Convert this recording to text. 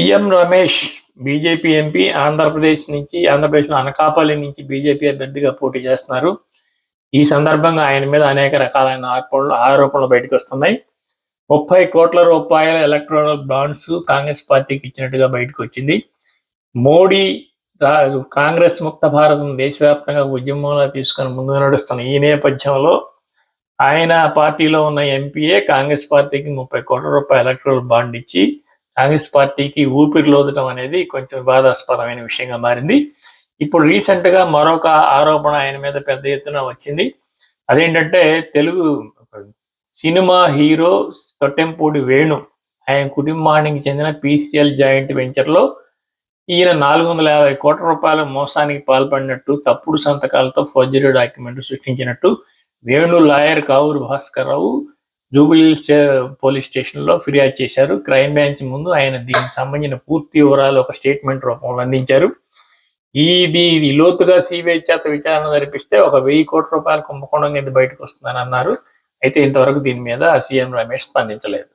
CM Ramesh BJP MP Andhra Pradesh నుంచి ఆంధ్రప్రదేశ్లో అనకాపల్లి నుంచి బీజేపీ అభ్యర్థిగా పోటీ చేస్తున్నారు. ఈ సందర్భంగా ఆయన మీద అనేక రకాలైన ఆరోపణలు ఆరోపణలు బయటకు వస్తున్నాయి. ముప్పై కోట్ల రూపాయల ఎలక్ట్రానిక్ బాండ్స్ కాంగ్రెస్ పార్టీకి ఇచ్చినట్టుగా బయటకు వచ్చింది. మోడీ కాంగ్రెస్ ముక్త భారతం దేశవ్యాప్తంగా ఉద్యమంలో తీసుకొని ముందుకు నడుస్తున్న ఈ నేపథ్యంలో ఆయన పార్టీలో ఉన్న ఎంపీఏ కాంగ్రెస్ పార్టీకి ముప్పై కోట్ల రూపాయల ఎలక్ట్రల్ బాండ్ ఇచ్చి కాంగ్రెస్ పార్టీకి ఊపిరిలోదటం అనేది కొంచెం వివాదాస్పదమైన విషయంగా మారింది. ఇప్పుడు రీసెంట్గా మరొక ఆరోపణ ఆయన మీద పెద్ద ఎత్తున వచ్చింది. అదేంటంటే తెలుగు సినిమా హీరో తొట్టెంపూడి వేణు ఆయన కుటుంబానికి చెందిన పీసీఎల్ జాయింట్ వెంచర్లో ఈయన నాలుగు వందల యాభై కోట్ల రూపాయల మోసానికి పాల్పడినట్టు తప్పుడు సంతకాలతో ఫోర్జరీ డాక్యుమెంట్ సృష్టించినట్టు Venu lawyer Kavuru Bhaskar Rao jubilee police స్టేషన్లో ఫిర్యాదు చేశారు. క్రైమ్ బ్రాంచ్ ముందు ఆయన దీనికి సంబంధించిన పూర్తి వివరాలు ఒక స్టేట్మెంట్ రూపంలో అందించారు. ఇది ఇది లోతుగా సిబిఐ చేత విచారణ జరిపిస్తే ఒక వెయ్యి కోట్ల రూపాయల కుంభకోణం కింద బయటకు వస్తుందని అన్నారు. అయితే ఇంతవరకు దీని మీద సీఎం రమేష్ స్పందించలేదు.